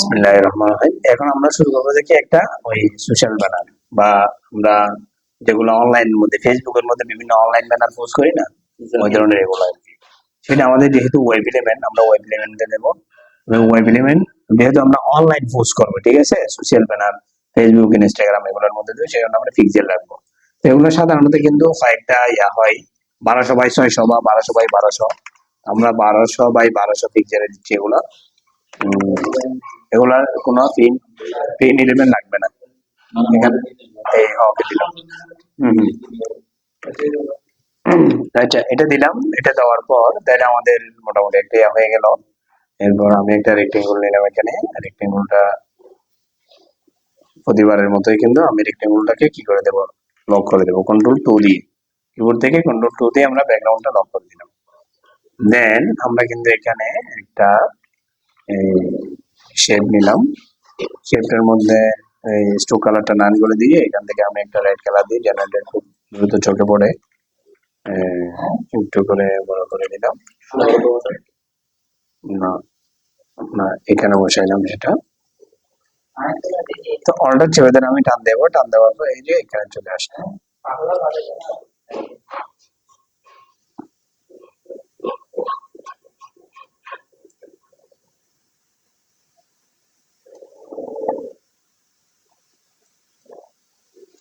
বিসমিল্লাহ রহমান রহিম এখন আমরা শুরু করব দেখি একটা ওই সোশ্যাল ব্যানার বা আমরা যেগুলো অনলাইনের মধ্যে ফেসবুকের মধ্যে বিভিন্ন অনলাইন ব্যানার পোস্ট করি না ওই ধরনের এগুলো আর কি। সেটা আমাদের যেহেতু ওয়েব ইলেভেন আমরা ওয়েব ইলেভেনতে দেবো ওয়েব যেহেতু আমরা অনলাইন পোস্ট করব ঠিক আছে? সোশ্যাল ব্যানার ফেসবুক ইনস্টাগ্রাম এগুলোর মধ্যে দেবো সেজন্য আমরা পিক্সেল রাখব। তো এগুলো সাধারণত কিন্তু কয়েকটা ইয়া হয়। বারোশো বাই ছয়শো বা বারোশো বাই বারোশো। আমরা বারোশো বাই বারোশো পিক্সেলে দিচ্ছি এগুলো। এগুলার কোনো পিন পিন ইলেভেন লাগবে না। এই দিলাম। আচ্ছা এটা দিলাম, এটা দেওয়ার পর তাহলে আমাদের মোটামুটি একটা হয়ে গেল। এরপর আমি একটা রেক্টেঙ্গুল নিলাম এখানে। রেক্টেঙ্গুলটা প্রতিবারের মতোই কিন্তু আমি রেক্টেঙ্গুলটাকে কি করে দেব? লক করে দেবো। কন্ট্রোল টু দিয়ে। কিবোর্ড থেকে কন্ট্রোল টু দিয়ে আমরা ব্যাকগ্রাউন্ডটা লক করে দিলাম। দেন আমরা কিন্তু এখানে একটা শেড নিলাম। শেডটার মধ্যে এই স্টোক কালারটা নান করে দিয়ে এখান থেকে আমি একটা রেড কালার দিই যেন এটা খুব দ্রুত চোখে পড়ে একটু করে বড় করে দিলাম না না, এখানে বসাইলাম সেটা তো অর্ডার চেপে আমি টান দেবো। টান দেওয়ার পর এই যে এখানে চলে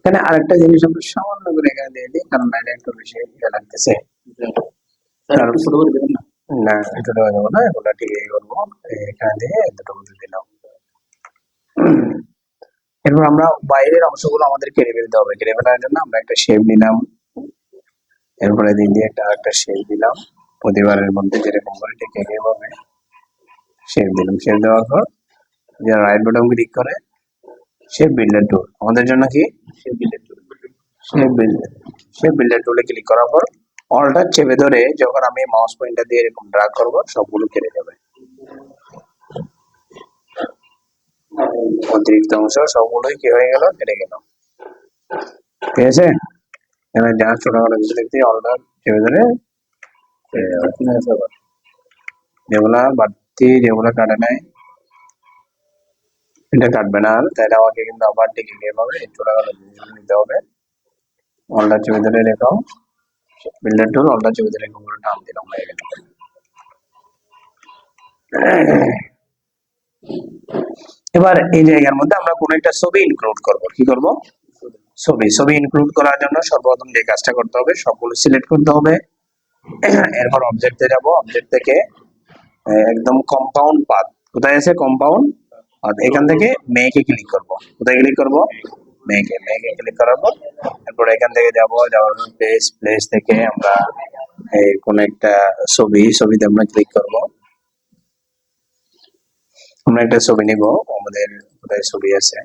এখানে আরেকটা জিনিস আমরা সামান্য করে এখানে দিয়ে দিই কারণ এটা একটু বেশি ইয়ে লাগতেছে। না? এটা দেওয়া যাব না এগুলো ঠিক করব। এখানে দিয়ে দুটো মধ্যে দিলাম। এরপর আমরা বাইরের অংশগুলো আমাদের কেটে ফেলতে হবে। কেটে ফেলার জন্য আমরা একটা শেপ নিলাম। এরপরে দিক দিয়ে একটা একটা শেপ দিলাম। প্রতিবারের মধ্যে যেরকম করে ঠিক এইভাবে শেপ দিলাম। শেপ দেওয়ার পর যে রাইট বাটন ক্লিক করে শেপ বিল্ডার টুল আমাদের জন্য কি? ক্লিক করার পর চেপে ধরে যখন আমি মাউস দিয়ে এরকম ড্রাগ সবগুলো অতিরিক্ত অংশ সবগুলোই হয়ে কেটে ঠিক আছে? চেপে ধরে যেগুলা বাড়তি যেগুলা কাটে নাই। এটা কাটবে না। আর তাহলে আমাকে কিন্তু আবার টিকে গিয়ে পাবে ছোটখাটো জিনিসগুলো নিতে হবে। অলটা চেপে ধরে রেখাও বিল্ডার টুল অলটা চেপে ধরে রেখে টান দিলাম, হয়ে গেল। এবার এই জায়গার মধ্যে আমরা কোন একটা ছবি ইনক্লুড করব। কি করব? ছবি। ছবি ইনক্লুড করার জন্য সর্বপ্রথম যে কাজটা করতে হবে সবগুলো সিলেক্ট করতে হবে। এরপর অবজেক্টে যাব। অবজেক্ট থেকে একদম কম্পাউন্ড পাথ কোথায় আছে কম্পাউন্ড এখান থেকে মেয়েকে ক্লিক করব। কোথায় ক্লিক করব? মেয়েকে মেয়েকে ক্লিক করার পর এরপর এখান থেকে যাব, যাওয়ার প্লেস প্লেস থেকে আমরা এই কোন একটা ছবি, ছবিতে আমরা ক্লিক করব। আমরা একটা ছবি নিব, আমাদের কোথায় ছবি আছে?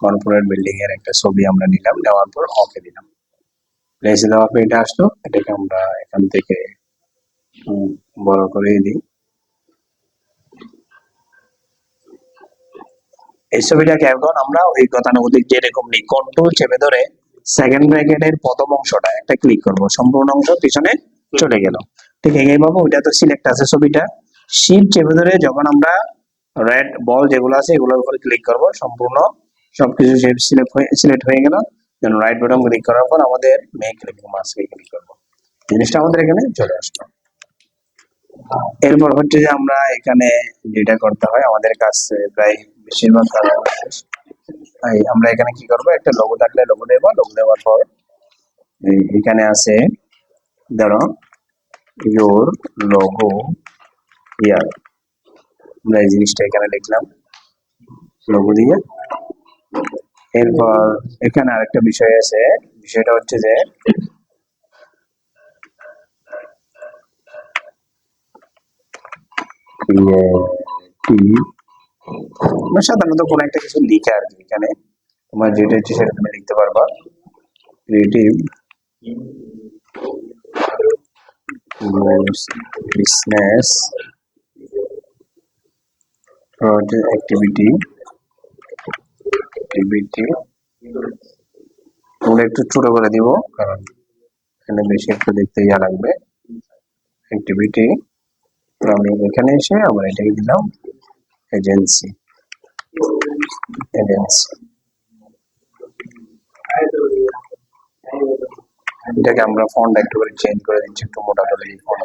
কর্পোরেট বিল্ডিং এর একটা ছবি আমরা নিলাম, নেওয়ার পর ওকে দিলাম। প্লেসে দেওয়ার পর এটা আসলো, এটাকে আমরা এখান থেকে বড় করে দিই। এই ছবিটাকে এখন আমরা ওই গতানুগতিক যেরকম নিই কন্ট্রোল চেপে ধরে সেকেন্ড ব্র্যাকেটের প্রথম অংশটা একটা ক্লিক করব। সম্পূর্ণ অংশ পিছনে চলে গেল। ঠিক এইভাবে ওইটা তো সিলেক্ট আছে ছবিটা। শিপ চেপে ধরে যখন আমরা রেড বল যেগুলো আছে এগুলোর উপরে ক্লিক করব, সম্পূর্ণ সবকিছু সিলেক্ট হয়ে সিলেক্ট হয়ে গেল। দেন রাইট বাটন ক্লিক করার পর আমাদের মেক ক্লিক মাসকে ক্লিক করব। জিনিসটা আমাদের এখানে চলে আসলো। এরপর হচ্ছে যে আমরা এখানে যেটা করতে হয় আমাদের কাছে প্রায় বেশিরভাগ শেষ। এই আমরা এখানে কি করব? একটা লোগো থাকলে লোগো দেবো। লোগো দেওয়ার পর এখানে আছে, ধরো ইয়োর লোগো ইয়ার আমরা এই জিনিসটা এখানে লিখলাম লোগো দিয়ে। এরপর এখানে আরেকটা বিষয় আছে। বিষয়টা হচ্ছে যে creative আমরা সাধারণত কোনো একটা কিছু লিখে আর কি এখানে। তোমার যেটা হচ্ছে সেটা তুমি লিখতে পারবা। Creative business project activity activity আমরা একটু ছোট করে দিব, কারণ এখানে বেশি একটু দেখতে ইয়া লাগবে। অ্যাক্টিভিটি আমি এখানে এসে আবার এটাকে দিলাম। এজেন্সি এজেন্সি এটাকে আমরা ফন্ট একটু করে চেঞ্জ করে দিচ্ছি, একটু মোটা করে এই ফন্ট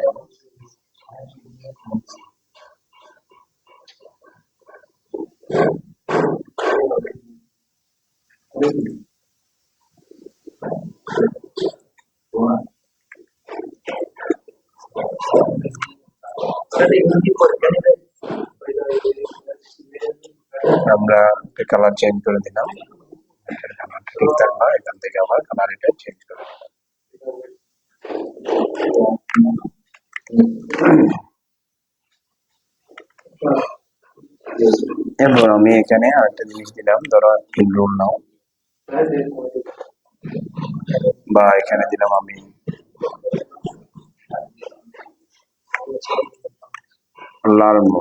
আমরা কালার চেঞ্জ করে দিলাম এখান থেকে আবার কালার এটা চেঞ্জ করে। এরপর আমি এখানে আরেকটা জিনিস দিলাম, ধরো এনরোল নাও বা এখানে দিলাম আমি largo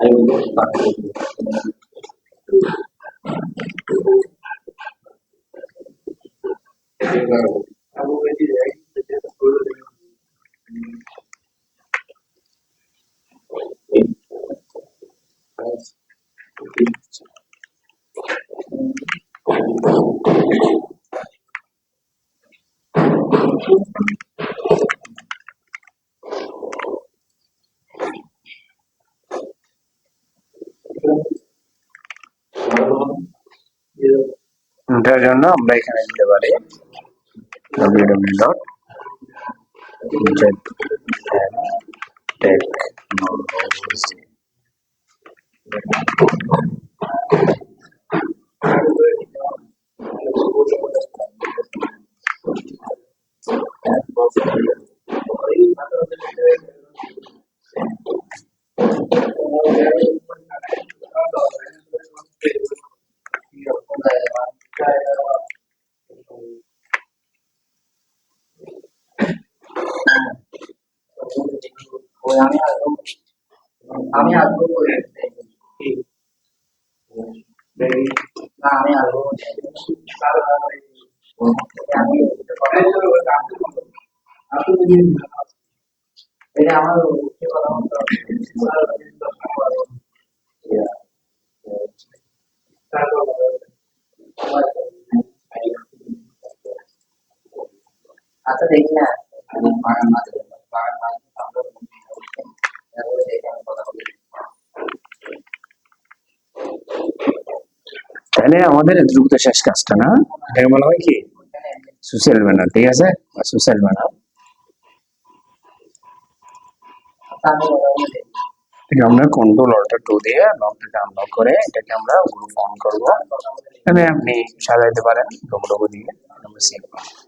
I will go back এটার জন্য আমরা এখানে নিতে পারি। আমি আসব আমি আসব করে না আমি আসব আমি এটা আমার কথা আচ্ছা দেখি না বাগান মাঝে বাগান মাঝে আমরা দেখে আমি কথা বলি তাহলে আমাদের দ্রুত শেষ কাজটা, না? এটাকে বলা হয় কি? সোশ্যাল ব্যানার ঠিক আছে? সোশ্যাল ব্যানার এটাকে আমরা কন্ট্রোল অল্টার টু দিয়ে লকটাকে আনলক করে এটাকে আমরা গ্রুপ অন করব। আপনি সাজাইতে পারেন লোক দিয়ে। আমরা সেভ করব।